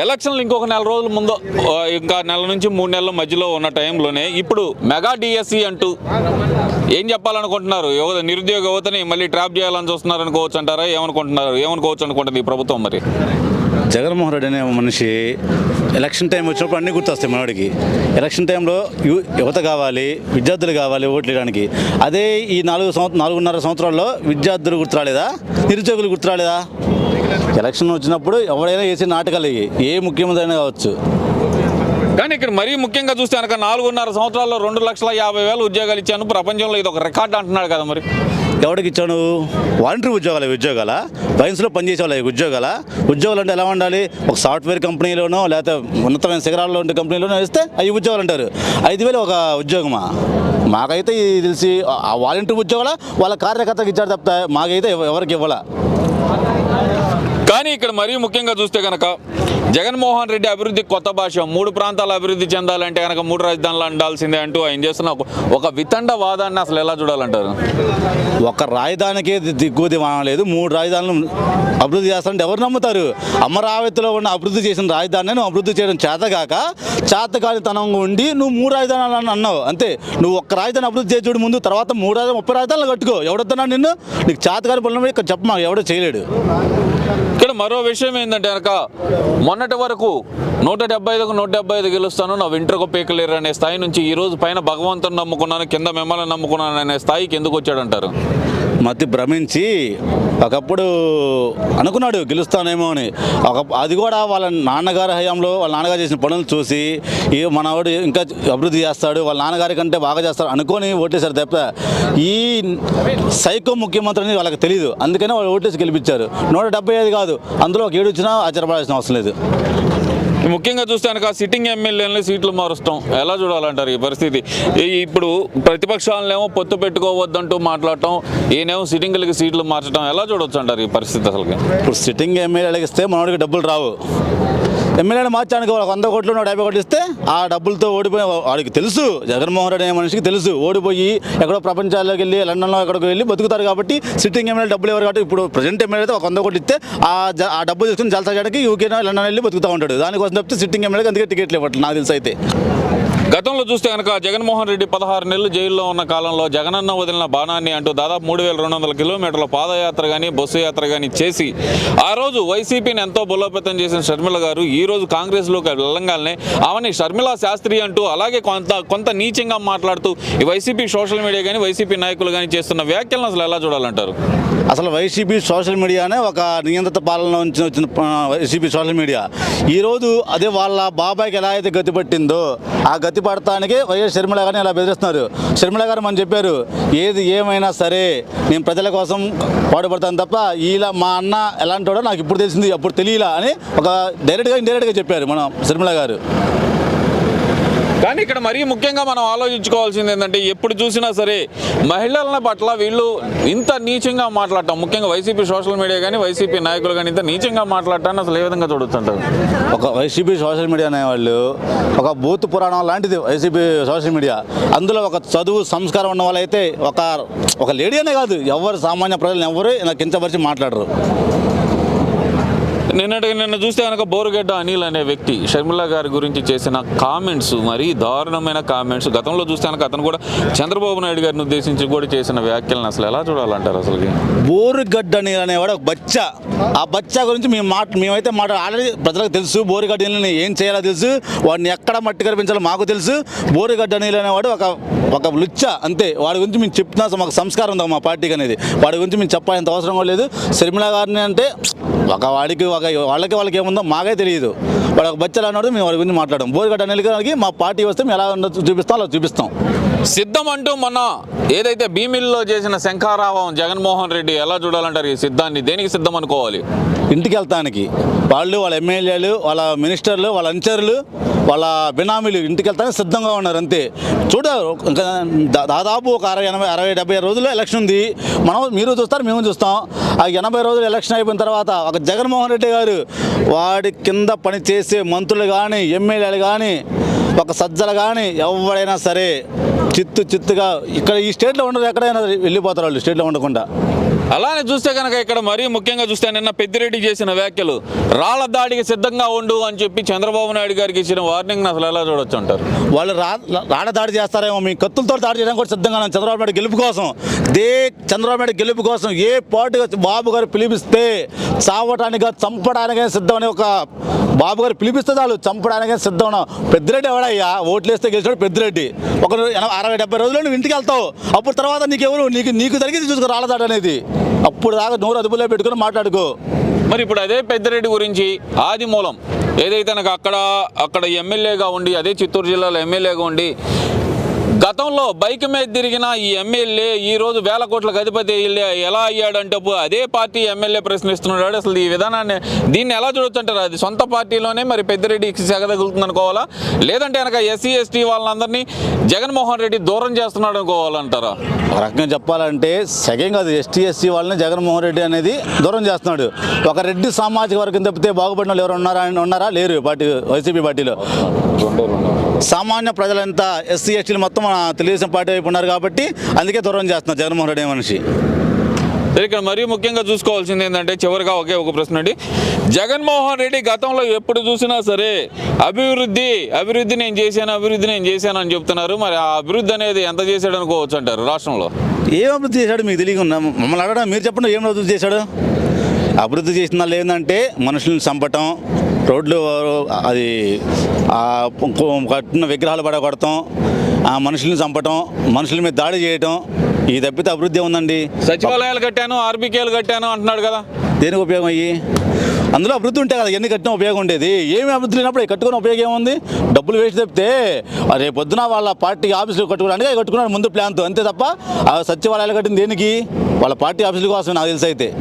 ఎలక్షన్లు ఇంకొక నెల రోజుల ముందు ఇంకా నెల నుంచి మూడు నెలల మధ్యలో ఉన్న టైంలోనే ఇప్పుడు మెగా డిఎస్సి అంటూ ఏం చెప్పాలనుకుంటున్నారు? యువత నిరుద్యోగ యువతని మళ్ళీ ట్రాప్ చేయాలని చూస్తున్నారు అనుకోవచ్చు అంటారా? ఏమనుకుంటున్నారు? ఏమనుకోవచ్చు అనుకుంటుంది ఈ ప్రభుత్వం మరి? జగన్మోహన్ రెడ్డి అనే మనిషి ఎలక్షన్ టైం వచ్చినప్పుడు అన్నీ గుర్తొస్తాయి మనవాడికి. ఎలక్షన్ టైంలో యు- యువత కావాలి విద్యార్థులు కావాలి ఓట్లు వేయడానికి. అదే ఈ నాలుగు సంవత్సరం నాలుగున్నర సంవత్సరాల్లో విద్యార్థులు గుర్తురాలేదా? నిరుద్యోగులు గుర్తురాలేదా? ఎలక్షన్ వచ్చినప్పుడు ఎవరైనా వేసే నాటకాలు ఇవి. ఏ ముఖ్యమంత్రి అయినా కావచ్చు. కానీ ఇక్కడ మరీ ముఖ్యంగా చూస్తే కనుక నాలుగున్నర సంవత్సరాల్లో రెండు లక్షల యాభై వేల ఉద్యోగాలు ఇచ్చాను. ప్రపంచంలో ఇది ఒక రికార్డ్ అంటున్నాడు కదా మరి. ఎవరికి ఇచ్చాను వాలంటరీ ఉద్యోగాలు ఉద్యోగాల? వైన్స్లో పనిచేసే వాళ్ళ ఉద్యోగాల? ఉద్యోగాలు అంటే ఎలా ఉండాలి? ఒక సాఫ్ట్వేర్ కంపెనీలోనో లేకపోతే ఉన్నతమైన శిఖరాల్లో ఉండే కంపెనీలోనో ఇస్తే అవి ఉద్యోగాలు అంటారు. ఐదు వేలు ఒక ఉద్యోగమా? మాకైతే ఇది తెలిసి. ఆ వాలంటీర్ ఉద్యోగాల? వాళ్ళ కార్యకర్తకి ఇచ్చారు తప్ప మాకైతే ఎవ- ఎవరికి ఇవ్వాల? కానీ ఇక్కడ మరీ ముఖ్యంగా చూస్తే కనుక జగన్మోహన్ రెడ్డి అభివృద్ధి కొత్త భాష మూడు ప్రాంతాల అభివృద్ధి చెందాలంటే కనుక మూడు రాజధానులు అండాల్సిందే అంటూ ఆయన చేస్తున్న ఒక- వితండ వాదాన్ని అసలు ఎలా చూడాలంటారు? ఒక రాజధానికే దిగ్గుది దిక్కు లేదు మూడు రాజధానులు అభివృద్ధి చేస్తారంటే ఎవరు నమ్ముతారు? అమరావతిలో ఉన్న అభివృద్ధి చేసిన రాజధానిని నువ్వు అభివృద్ధి చేయడం చేతగాక చేతకానితనంగా ఉండి నువ్వు మూడు రాజధానులు అని అన్నావు. అంతే. నువ్వు ఒక్క రాజధాని అభివృద్ధి చేసి చూడు ముందు తర్వాత మూడు రాజధాని ముప్పై రాజధానులు కట్టుకో. ఎవడొద్దన్నా నిన్ను? నీకు చేతకాని పనులు ఇక్కడ చెప్పమా? ఎవడో చేయలేడు. మరో విషయం ఏంటంటే కనుక మొన్నటి వరకు నూట డెబ్బై ఐదుకు నూట డెబ్బై ఐదు గెలుస్తాను నా వెంట్రుక పీకలేరు అనే స్థాయి నుంచి ఈ రోజు పైన భగవంతుని నమ్ముకున్నాను కింద మిమ్మల్ని నమ్ముకున్నాను అనే స్థాయికి ఎందుకు వచ్చాడంటారు? మతి భ్రమించి ఒకప్పుడు అనుకున్నాడు గెలుస్తానేమో అని. ఒక అది కూడా వాళ్ళ నాన్నగారి హయాంలో వాళ్ళ నాన్నగారు చేసిన పనులు చూసి ఈ మనవాడు ఇంకా అభివృద్ధి చేస్తాడు వాళ్ళ నాన్నగారి కంటే బాగా చేస్తాడు అనుకొని ఓటేశారు తప్ప ఈ సైకో అనేది వాళ్ళకి తెలియదు అందుకనే వాళ్ళు ఓటేసి గెలిపించారు. నూట డెబ్బై ఐదు కాదు అందులో ఒక ఏడు వచ్చినా ఆశ్చర్యపడాల్సిన అవసరం లేదు. ముఖ్యంగా చూస్తే కనుక సిట్టింగ్ ఎమ్మెల్యేలని సీట్లు మారుస్తాం. ఎలా చూడాలంటారు ఈ పరిస్థితి? ఇప్పుడు ప్రతిపక్షాలనేమో పొత్తు పెట్టుకోవద్దంటూ మాట్లాడటం ఈయనేమో సిట్టింగ్లకి సీట్లు మార్చడం ఎలా చూడొచ్చు అంటారు ఈ పరిస్థితి అసలు ఇప్పుడు సిట్టింగ్ ఎమ్మెల్యేలకు ఇస్తే మనవాడికి డబ్బులు రావు. ఎమ్మెల్యేని మార్చడానికి వాళ్ళకి వంద కోట్లు నూట యాభై కోట్లు ఇస్తే ఆ డబ్బులతో ఓడిపోయి వాడికి తెలుసు. జగన్మోహన్ రెడ్డి అనే మనిషికి తెలుసు. ఓడిపోయి ఎక్కడో ప్రపంచాల్లోకి వెళ్ళి లండన్లో ఎక్కడికి వెళ్ళి బతుకుతారు కాబట్టి సిట్టింగ్ ఎమ్మెల్యే డబ్బులు ఎవరు కాబట్టి ఇప్పుడు ప్రజెంట్ ఎమ్మెల్యే అయితే ఒక వంద కోట్లు ఇస్తే ఆ ఆ డబ్బు తీసుకుని జలసా చేయడానికి యూకే లండన్ వెళ్ళి బతుకుతూ ఉంటాడు. దానికోసం చెప్తే సిట్టింగ్ ఎమ్మెల్యేకి అందుకే టికెట్లు ఇవ్వట్లేదు నాకు తెలిసి అయితే. గతంలో చూస్తే కనుక జగన్మోహన్ రెడ్డి పదహారు నెలలు జైల్లో ఉన్న కాలంలో జగనన్న వదిలిన బాణాన్ని అంటూ దాదాపు మూడు వేల రెండు వందల కిలోమీటర్ల పాదయాత్ర కానీ బస్సు యాత్ర కానీ చేసి ఆ రోజు వైసీపీని ఎంతో బలోపేతం చేసిన షర్మిల గారు ఈ రోజు కాంగ్రెస్లోకి వెళ్ళంగానే ఆమెని షర్మిల శాస్త్రి అంటూ అలాగే కొంత కొంత నీచంగా మాట్లాడుతూ ఈ వైసీపీ సోషల్ మీడియా కానీ వైసీపీ నాయకులు కానీ చేస్తున్న వ్యాఖ్యలను అసలు ఎలా చూడాలంటారు? అసలు వైసీపీ సోషల్ మీడియానే ఒక నియంత్రిత పాలన నుంచి వచ్చిన వైసీపీ సోషల్ మీడియా. ఈరోజు అదే వాళ్ళ బాబాయ్కి ఎలా అయితే గతి పట్టిందో ఆ గతి పడటానికి వైఎస్ షర్మిల గారిని ఇలా బెదిరిస్తున్నారు. షర్మిల గారు మనం చెప్పారు ఏది ఏమైనా సరే నేను ప్రజల కోసం పాటుపడతాను తప్ప ఇలా మా అన్న ఎలాంటి నాకు ఇప్పుడు తెలిసింది అప్పుడు తెలియలా అని ఒక డైరెక్ట్గా ఇండైరెక్ట్గా చెప్పారు మనం షర్మిల గారు. కానీ ఇక్కడ మరీ ముఖ్యంగా మనం ఆలోచించుకోవాల్సింది ఏంటంటే ఎప్పుడు చూసినా సరే మహిళల పట్ల వీళ్ళు ఇంత నీచంగా మాట్లాడటం ముఖ్యంగా వైసీపీ సోషల్ మీడియా కానీ వైసీపీ నాయకులు కానీ ఇంత నీచంగా మాట్లాడటాన్ని అసలు ఏ విధంగా చూడుతుంటారు ఒక వైసీపీ సోషల్ మీడియా అనేవాళ్ళు ఒక బూత్ పురాణం లాంటిది వైసీపీ సోషల్ మీడియా. అందులో ఒక చదువు సంస్కారం ఉన్న వాళ్ళైతే ఒక ఒక లేడీ అనే కాదు ఎవరు సామాన్య ప్రజలు ఎవరు ఇలా కించపరిచి మాట్లాడరు. నిన్నటి నిన్న చూస్తే కనుక బోరుగడ్డ అనిల్ అనే వ్యక్తి షర్మిల గారి గురించి చేసిన కామెంట్స్ మరి దారుణమైన కామెంట్స్. గతంలో చూస్తే కనుక అతను కూడా చంద్రబాబు నాయుడు గారిని ఉద్దేశించి కూడా చేసిన వ్యాఖ్యలను అసలు ఎలా చూడాలంటారు అసలు బోరుగడ్డ అనిల్ అనేవాడు ఒక బచ్చ. ఆ బచ్చ గురించి మేము మాట మేమైతే మాట ఆల్రెడీ ప్రజలకు తెలుసు. బోరుగడ్డ నీళ్ళని ఏం చేయాలో తెలుసు. వాడిని ఎక్కడ మట్టి కనిపించాలో మాకు తెలుసు. బోరుగడ్డ నీళ్ళు అనేవాడు ఒక ఒక లుచ్చ అంతే. వాడి గురించి మేము చెప్తున్నా మాకు సంస్కారం ఉందా మా పార్టీకి అనేది? వాడి గురించి మేము చెప్పాలంత అవసరం కూడా లేదు. షర్మిల గారిని అంటే ఒక వాడికి ఒక వాళ్ళకి వాళ్ళకి ఏముందో మాకే తెలియదు. వాడు ఒక బచ్చలు అన్నాడు మేము వాడి గురించి మాట్లాడడం. బోరుగడ్డ నెలకి మా పార్టీ వస్తే మేము ఎలా చూపిస్తాం అలా చూపిస్తాం. సిద్ధం అంటూ మొన్న ఏదైతే భీమిల్లో చేసిన శంఖారావం జగన్మోహన్ రెడ్డి ఎలా చూడాలంటారు ఈ సిద్ధాన్ని? దేనికి సిద్ధం అనుకోవాలి ఇంటికి వెళ్తానికి వాళ్ళు వాళ్ళ ఎమ్మెల్యేలు వాళ్ళ మినిస్టర్లు వాళ్ళ అంచర్లు వాళ్ళ బినామీలు ఇంటికి వెళ్తానికి సిద్ధంగా ఉన్నారు అంతే. చూడ దాదాపు ఒక అరవై ఎనభై అరవై డెబ్బై రోజుల్లో ఎలక్షన్ ఉంది. మనం మీరు చూస్తారు మేము చూస్తాం. ఆ ఎనభై రోజులు ఎలక్షన్ అయిపోయిన తర్వాత ఒక జగన్మోహన్ రెడ్డి గారు వాడి కింద పని చేసే మంత్రులు కానీ ఎమ్మెల్యేలు కానీ ఒక సజ్జలు కానీ ఎవరైనా సరే చిత్తు చిత్తుగా ఇక్కడ ఈ స్టేట్లో ఉండరు ఎక్కడైనా వెళ్ళిపోతారు వాళ్ళు స్టేట్లో ఉండకుండా. అలానే చూస్తే కనుక ఇక్కడ మరీ ముఖ్యంగా చూస్తే నిన్న పెద్దిరెడ్డి చేసిన వ్యాఖ్యలు రాళ్ళ దాడికి సిద్ధంగా ఉండు అని చెప్పి చంద్రబాబు నాయుడు గారికి ఇచ్చిన వార్నింగ్ అసలు ఎలా చూడొచ్చు అంటారు? వాళ్ళు రా దాడి చేస్తారేమో మీ కత్తులతో దాడి చేయడానికి కూడా సిద్ధంగా చంద్రబాబు నాయుడు గెలుపు కోసం దే చంద్రబాబు నాయుడు గెలుపు కోసం ఏ పాటుగా బాబు గారు పిలిపిస్తే చావటానికి చంపడానికైనా సిద్ధం అని ఒక బాబు గారు పిలిపిస్తే చాలు చంపడానికే సిద్ధం పెద్దిరెడ్డి ఎవడయ్యా? ఓట్లు వేస్తే గెలిచాడు పెద్దిరెడ్డి. ఒక అరవై డెబ్బై రోజుల్లో నువ్వు ఇంటికి వెళ్తావు. అప్పుడు తర్వాత నీకెవరు నీకు నీకు జరిగింది చూసుకో రాళ్ళ దాడి అనేది. అప్పుడు దాకా నోరు అదుపులో పెట్టుకుని మాట్లాడుకో. మరి ఇప్పుడు అదే పెద్దరెడ్డి గురించి ఆది మూలం ఏదైతే నాకు అక్కడ అక్కడ ఎమ్మెల్యేగా ఉండి అదే చిత్తూరు జిల్లాలో ఎమ్మెల్యేగా ఉండి గతంలో బైక్ మీద తిరిగిన ఈ ఎమ్మెల్యే ఈ రోజు వేల కోట్లకు అధిపతి ఎలా అయ్యాడంటే అదే పార్టీ ఎమ్మెల్యే ప్రశ్నిస్తున్నాడు. అసలు ఈ విధానాన్ని దీన్ని ఎలా చూడొచ్చు అంటారు? అది సొంత పార్టీలోనే మరి పెద్దిరెడ్డికి సెగ తగులుతుంది అనుకోవాలా? లేదంటే కనుక ఎస్సీ ఎస్టీ వాళ్ళందరినీ జగన్మోహన్ రెడ్డి దూరం చేస్తున్నాడు అనుకోవాలంటారా? ఒక రకంగా చెప్పాలంటే సెకండ్ కాదు ఎస్టీ ఎస్సీ వాళ్ళని జగన్మోహన్ రెడ్డి అనేది దూరం చేస్తున్నాడు. ఒక రెడ్డి సామాజిక వర్గం తప్పితే బాగుపడిన వాళ్ళు ఎవరు ఉన్నారా ఉన్నారా? లేరు పార్టీ వైసీపీ పార్టీలో. సామాన్య ప్రజలంతా ఎస్సీ ఎస్టీలు మొత్తం మన తెలుగుదేశం పార్టీ వైపు ఉన్నారు కాబట్టి అందుకే దూరం చేస్తున్నారు జగన్మోహన్ రెడ్డి మనిషి. సరే, ఇక్కడ మరీ ముఖ్యంగా చూసుకోవాల్సింది ఏంటంటే చివరిగా ఒకే ఒక ప్రశ్న అండి. జగన్మోహన్ రెడ్డి గతంలో ఎప్పుడు చూసినా సరే అభివృద్ధి అభివృద్ధి నేను చేశాను అభివృద్ధి నేను చేశాను అని చెప్తున్నారు. మరి ఆ అభివృద్ధి అనేది ఎంత చేశాడు అనుకోవచ్చు అంటారు రాష్ట్రంలో? ఏం అభివృద్ధి చేశాడు మీకు తెలియకుండా మమ్మల్ని అడగడం మీరు చెప్పండి ఏం అభివృద్ధి చేశాడు? అభివృద్ధి చేసిన వాళ్ళు ఏంటంటే మనుషులను చంపటం రోడ్లు అది కట్టిన విగ్రహాలు పడగొడటం ఆ మనుషుల్ని చంపటం మనుషుల మీద దాడి చేయటం ఈ తప్పితే అభివృద్ధి ఉందండి సచివాలయాలు కట్టాను ఆర్బీకేలు కట్టాను అంటున్నాడు కదా. దేనికి ఉపయోగం అయ్యి? అందులో అభివృద్ధి ఉంటే కదా ఎన్ని కట్టిన ఉపయోగం ఉండేది. ఏమి అభివృద్ధి లేనప్పుడు కట్టుకునే ఉపయోగం ఏముంది? డబ్బులు వేస్ట్ తప్పితే రేపు పొద్దున వాళ్ళ పార్టీ ఆఫీసులు కట్టుకోవడానికి అవి కట్టుకున్నారు ముందు ప్లాన్తో. అంతే తప్ప ఆ సచివాలయాలు కట్టింది దేనికి? వాళ్ళ పార్టీ ఆఫీసుల కోసం నాకు తెలిసి అయితే.